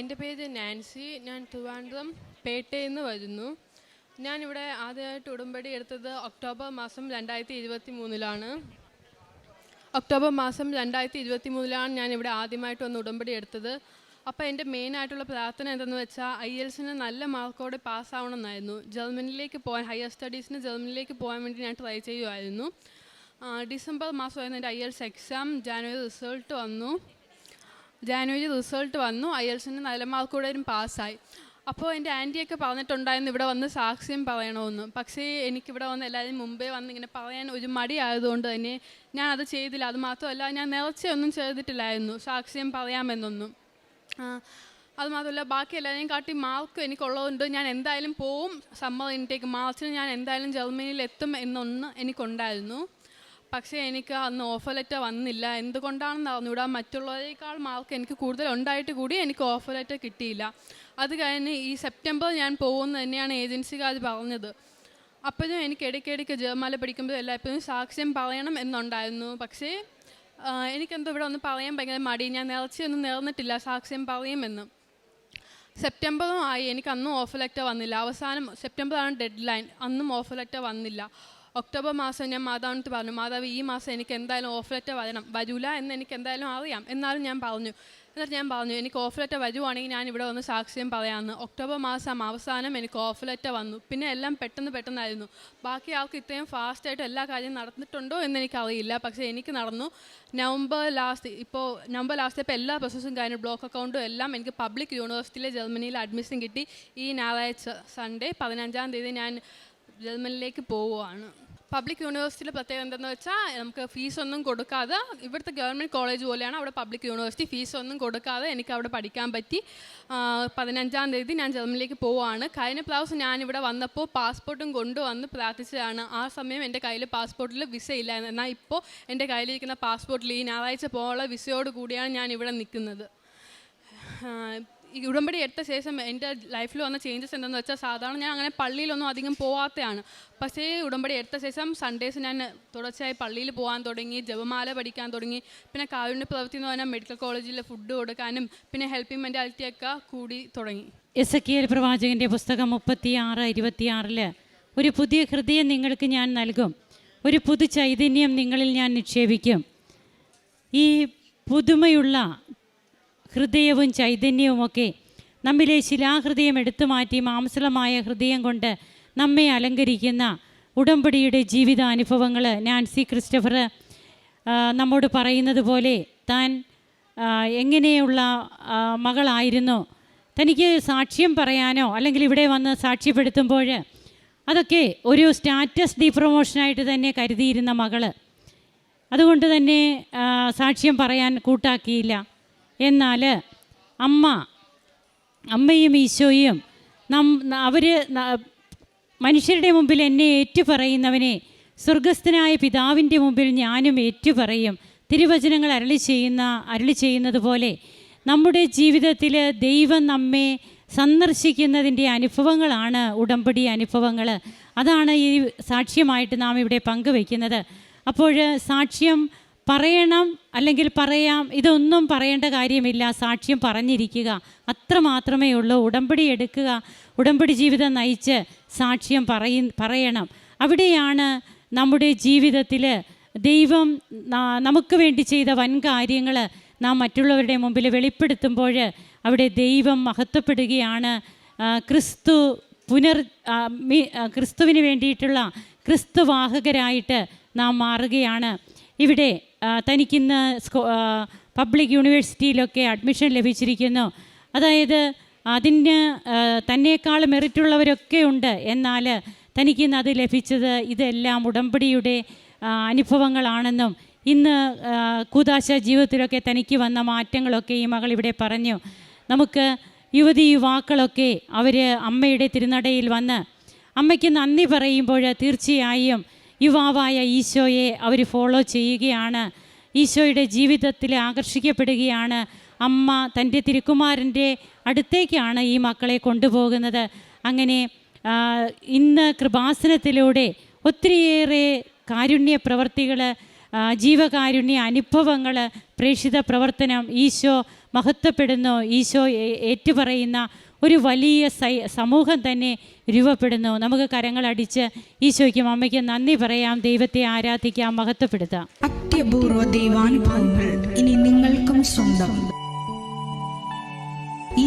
എന്റെ പേര് നാൻസി. ഞാൻ ട്രിവാൻഡ്രം പേട്ടയിൽ നിന്ന് വരുന്നു. ഞാനിവിടെ ആദ്യമായിട്ട് ഉടമ്പടി എടുത്തത് ഒക്ടോബർ മാസം രണ്ടായിരത്തി ഇരുപത്തി മൂന്നിലാണ് ഒക്ടോബർ മാസം രണ്ടായിരത്തി ഇരുപത്തി മൂന്നിലാണ് ഞാൻ ഇവിടെ ആദ്യമായിട്ട് ഒന്ന് ഉടമ്പടി എടുത്തത്. അപ്പോൾ എന്റെ മെയിനായിട്ടുള്ള പ്രാർത്ഥന എന്തെന്ന് വെച്ചാൽ ഐ എൽസിന് നല്ല മാർക്കോടെ പാസ്സാവണമെന്നായിരുന്നു. ജർമ്മനിയിലേക്ക് പോകാൻ ഹയർ സ്റ്റഡീസിന് ജർമ്മനിയിലേക്ക് പോകാൻ വേണ്ടി ഞാൻ ട്രൈ ചെയ്യുമായിരുന്നു. ഡിസംബർ മാസമായിരുന്നു എന്റെ IELTS exam. January result വന്നു. ജാനുവരി റിസൾട്ട് വന്നു. ഐ എൽസിന് നല്ല മാർക്കോടും പാസ്സായി. അപ്പോൾ എന്റെ ആന്റിയൊക്കെ പറഞ്ഞിട്ടുണ്ടായിരുന്നു ഇവിടെ വന്ന് സാക്ഷ്യം പറയണമെന്ന് പക്ഷേ എനിക്കിവിടെ വന്ന് എല്ലാവരും മുമ്പേ വന്ന് ഇങ്ങനെ പറയാൻ ഒരു മടിയായതുകൊണ്ട് തന്നെ ഞാൻ അത് ചെയ്തില്ല. അത് മാത്രമല്ല ഞാൻ നേർച്ചയൊന്നും ചെയ്തിട്ടില്ലായിരുന്നു. സാക്ഷ്യം പറയാമെന്നൊന്നും. അത് മാത്രമല്ല ബാക്കി എല്ലാവരെയും കാട്ടി മാർക്ക് എനിക്കുള്ളതുകൊണ്ട് ഞാൻ എന്തായാലും പോവും. സമ്മർ ഇൻടേക്ക് മാർച്ചിന് ഞാൻ എന്തായാലും ജർമ്മനിയിൽ എത്തും എന്നൊന്ന് എനിക്കുണ്ടായിരുന്നു. പക്ഷേ എനിക്ക് അന്ന് ഓഫർ ലെറ്റർ വന്നില്ല. എന്തുകൊണ്ടാണെന്ന് അറിഞ്ഞുകൂടാ? മറ്റുള്ളവരെക്കാൾ മാർക്ക് എനിക്ക് കൂടുതൽ ഉണ്ടായിട്ട് കൂടി എനിക്ക് ഓഫർ ലെറ്റർ കിട്ടിയില്ല. അത് കഴിഞ്ഞ് ഈ സെപ്റ്റംബർ ഞാൻ പോകുമെന്ന് തന്നെയാണ് ഏജൻസിക്കാർ പറഞ്ഞത്. അപ്പോഴും എനിക്ക് ഇടയ്ക്കിടയ്ക്ക് ജർമാല പഠിക്കുമ്പോൾ എല്ലായ്പ്പോഴും സാക്ഷ്യം പറയണം എന്നുണ്ടായിരുന്നു. പക്ഷേ എനിക്കെന്തോ ഇവിടെ ഒന്ന് പറയാൻ ഭയങ്കര മടി. ഞാൻ നേർച്ചയൊന്നും നേർന്നിട്ടില്ല സാക്ഷ്യം പറയുമെന്ന് സെപ്റ്റംബറും ആയി. എനിക്ക് അന്നും ഓഫർ ലെറ്റർ വന്നില്ല. അവസാനം സെപ്റ്റംബറാണ് ഡെഡ് ലൈൻ അന്നും ഓഫർ ലെറ്റർ വന്നില്ല. ഒക്ടോബർ മാസം ഞാൻ മാതാവിനടുത്ത് പറഞ്ഞു മാതാവ് ഈ മാസം എനിക്ക് എന്തായാലും ഓഫ് ലെറ്റർ വരണം. വരൂല എന്ന് എനിക്ക് എന്തായാലും അറിയാം. എന്നാലും ഞാൻ പറഞ്ഞു എന്നിട്ട് ഞാൻ പറഞ്ഞു എനിക്ക് ഓഫ് ലെറ്റർ വരുവാണെങ്കിൽ ഞാൻ ഇവിടെ വന്ന് സാക്ഷ്യം പറയാമെന്ന്. ഒക്ടോബർ മാസം അവസാനം എനിക്ക് ഓഫ് ലെറ്റർ വന്നു. പിന്നെ എല്ലാം പെട്ടെന്ന് പെട്ടെന്നായിരുന്നു. ബാക്കി ആൾക്ക് ഇത്രയും ഫാസ്റ്റായിട്ട് എല്ലാ കാര്യം നടന്നിട്ടുണ്ടോ എന്ന് എനിക്ക് അറിയില്ല പക്ഷേ എനിക്ക് നടന്നു. നവംബർ ലാസ്റ്റ് ഇപ്പോൾ നവംബർ ലാസ്റ്റ് ഇപ്പോൾ എല്ലാ പ്രോസസ്സും കഴിഞ്ഞു. ബ്ലോക്ക് അക്കൗണ്ടും എല്ലാം എനിക്ക് പബ്ലിക് യൂണിവേഴ്സിറ്റിയിലെ ജർമ്മനിയിൽ അഡ്മിഷൻ കിട്ടി. ഈ ഞായറാഴ്ച സൺഡേ പതിനഞ്ചാം തീയതി ഞാൻ ജർമ്മനിയിലേക്ക് പോവുകയാണ്. പബ്ലിക് യൂണിവേഴ്സിറ്റിയിലെ പ്രത്യേകത എന്തെന്ന് വെച്ചാൽ നമുക്ക് ഫീസൊന്നും കൊടുക്കാതെ ഇവിടുത്തെ ഗവൺമെന്റ് കോളേജ് പോലെയാണ് അവിടെ പബ്ലിക് യൂണിവേഴ്സിറ്റി ഫീസൊന്നും കൊടുക്കാതെ എനിക്ക് അവിടെ പഠിക്കാൻ പറ്റി. പതിനഞ്ചാം തീയതി ഞാൻ ജർമ്മനിലേക്ക് പോവുകയാണ്. കഴിഞ്ഞ പ്രാവശ്യം ഇവിടെ വന്നപ്പോൾ പാസ്പോർട്ടും കൊണ്ടുവന്ന് പ്രാർത്ഥിച്ചതാണ്. ആ സമയം എന്റെ കയ്യിൽ പാസ്പോർട്ടിൽ വിസ ഇല്ലായിരുന്നു. എന്നാൽ ഇപ്പോൾ എന്റെ കയ്യിലിരിക്കുന്ന പാസ്പോർട്ടിൽ ഈ ഞായറാഴ്ച പോകാനുള്ള വിസയോട് കൂടിയാണ് ഞാൻ ഇവിടെ നിൽക്കുന്നത്. ഈ ഉടമ്പടി എടുത്ത ശേഷം എന്റെ ലൈഫിൽ വന്ന ചേഞ്ചസ് എന്തെന്ന് വെച്ചാൽ സാധാരണ ഞാൻ അങ്ങനെ പള്ളിയിലൊന്നും അധികം പോവാത്തതാണ് പക്ഷേ ഉടമ്പടി എടുത്ത ശേഷം സൺഡേസ് ഞാൻ തുടർച്ചയായി പള്ളിയിൽ പോകാൻ തുടങ്ങി ജപമാല പഠിക്കാൻ തുടങ്ങി. പിന്നെ കാരുണ്യ പ്രവൃത്തി എന്ന് പറഞ്ഞാൽ മെഡിക്കൽ കോളേജിൽ ഫുഡ് കൊടുക്കാനും പിന്നെ ഹെൽപ്പിംഗ് മെന്റാലിറ്റിയൊക്കെ കൂടി തുടങ്ങി. എസ് എ പ്രവാചകന്റെ പുസ്തകം മുപ്പത്തി ആറ് ഇരുപത്തിയാറിൽ ഒരു പുതിയ ഹൃദയം നിങ്ങൾക്ക് ഞാൻ നൽകും. ഒരു പുതു ചൈതന്യം നിങ്ങളിൽ ഞാൻ നിക്ഷേപിക്കും. ഈ പുതുമയുള്ള ഹൃദയവും ചൈതന്യവുമൊക്കെ നമ്മിലെ ശിലാഹൃദയം എടുത്തു മാറ്റി മാംസളമായ ഹൃദയം കൊണ്ട് നമ്മെ അലങ്കരിക്കുന്ന ഉടമ്പടിയുടെ ജീവിതാനുഭവങ്ങൾ നാൻസി ക്രിസ്റ്റഫർ നമ്മോട് പറയുന്നത് പോലെ താൻ എങ്ങനെയുള്ള മകളായിരുന്നു. തനിക്ക് സാക്ഷ്യം പറയാനോ അല്ലെങ്കിൽ ഇവിടെ വന്ന് സാക്ഷ്യപ്പെടുത്തുമ്പോൾ അതൊക്കെ ഒരു സ്റ്റാറ്റസ് ഡിപ്രമോഷനായിട്ട് തന്നെ കരുതിയിരുന്ന മകൾ അതുകൊണ്ട് തന്നെ സാക്ഷ്യം പറയാൻ കൂട്ടാക്കിയില്ല. എന്നാൽ അമ്മ അമ്മയും ഈശോയും നം അവർ മനുഷ്യരുടെ മുമ്പിൽ എന്നെ ഏറ്റുപറയുന്നവനെ സ്വർഗസ്ഥനായ പിതാവിന്റെ മുമ്പിൽ ഞാനും ഏറ്റുപറയും. തിരുവചനങ്ങൾ അരളി ചെയ്യുന്ന അരളി ചെയ്യുന്നത് പോലെ നമ്മുടെ ജീവിതത്തിൽ ദൈവം നമ്മെ സന്ദർശിക്കുന്നതിന്റെ അനുഭവങ്ങളാണ് ഉടമ്പടി അനുഭവങ്ങൾ അതാണ് ഈ സാക്ഷ്യമായിട്ട് നാം ഇവിടെ പങ്കുവയ്ക്കുന്നത്. അപ്പോൾ സാക്ഷ്യം പറയണം അല്ലെങ്കിൽ പറയാം ഇതൊന്നും പറയേണ്ട കാര്യമില്ല സാക്ഷ്യം പറഞ്ഞിരിക്കുക. അത്ര മാത്രമേ ഉള്ളൂ. ഉടമ്പടി എടുക്കുക ഉടമ്പടി ജീവിതം നയിച്ച് സാക്ഷ്യം പറയ പറയണം. അവിടെയാണ് നമ്മുടെ ജീവിതത്തിൽ ദൈവം നമുക്ക് വേണ്ടി ചെയ്ത വൻ കാര്യങ്ങൾ നാം മറ്റുള്ളവരുടെ മുമ്പിൽ വെളിപ്പെടുത്തുമ്പോൾ അവിടെ ദൈവം മഹത്വപ്പെടുകയാണ്. ക്രിസ്തു പുനർ ക്രിസ്തുവിന് വേണ്ടിയിട്ടുള്ള ക്രിസ്തുവാഹകരായിട്ട് നാം മാറുകയാണ്. ഇവിടെ തനിക്കിന്ന് പബ്ലിക് യൂണിവേഴ്സിറ്റിയിലൊക്കെ അഡ്മിഷൻ ലഭിച്ചിരിക്കുന്നു. അതായത് അതിന് തന്നെക്കാൾ മെറിറ്റുള്ളവരൊക്കെ ഉണ്ട്. എന്നാൽ തനിക്കിന്ന് അത് ലഭിച്ചത് ഇതെല്ലാം ഉടമ്പടിയുടെ അനുഭവങ്ങളാണെന്നും ഇന്ന് കൂതാശ ജീവിതത്തിലൊക്കെ തനിക്ക് വന്ന മാറ്റങ്ങളൊക്കെ ഈ മകൾ ഇവിടെ പറഞ്ഞു. നമുക്ക് യുവതി യുവാക്കളൊക്കെ അവർ അമ്മയുടെ തിരുനടയിൽ വന്ന് അമ്മയ്ക്ക് നന്ദി പറയുമ്പോൾ തീർച്ചയായും യുവാവായ ഈശോയെ അവർ ഫോളോ ചെയ്യുകയാണ്. ഈശോയുടെ ജീവിതത്തിൽ ആകർഷിക്കപ്പെടുകയാണ്. അമ്മ തന്റെ തിരുക്കുമാരന്റെ അടുത്തേക്കാണ് ഈ മക്കളെ കൊണ്ടുപോകുന്നത്. അങ്ങനെ ഇന്ന് കൃപാസനത്തിലൂടെ ഒത്തിരിയേറെ കാരുണ്യ പ്രവർത്തികൾ ജീവകാരുണ്യ അനുഭവങ്ങൾ പ്രേക്ഷിത പ്രവർത്തനം ഈശോ മഹത്വപ്പെടുന്നു. ഈശോ ഏറ്റുപറയുന്ന ഒരു വലിയ സമൂഹം തന്നെ രൂപപ്പെടുന്നു. നമുക്ക് കരങ്ങളടിച്ച് ഈശോയ്ക്കും അമ്മയ്ക്കും നന്ദി പറയാം. ദൈവത്തെ ആരാധിക്കാം മഹത്വപ്പെടുത്താം. അത്യപൂർവ ദൈവാനുഭവങ്ങൾ ഇനി നിങ്ങൾക്കും സ്വന്തം. ഈ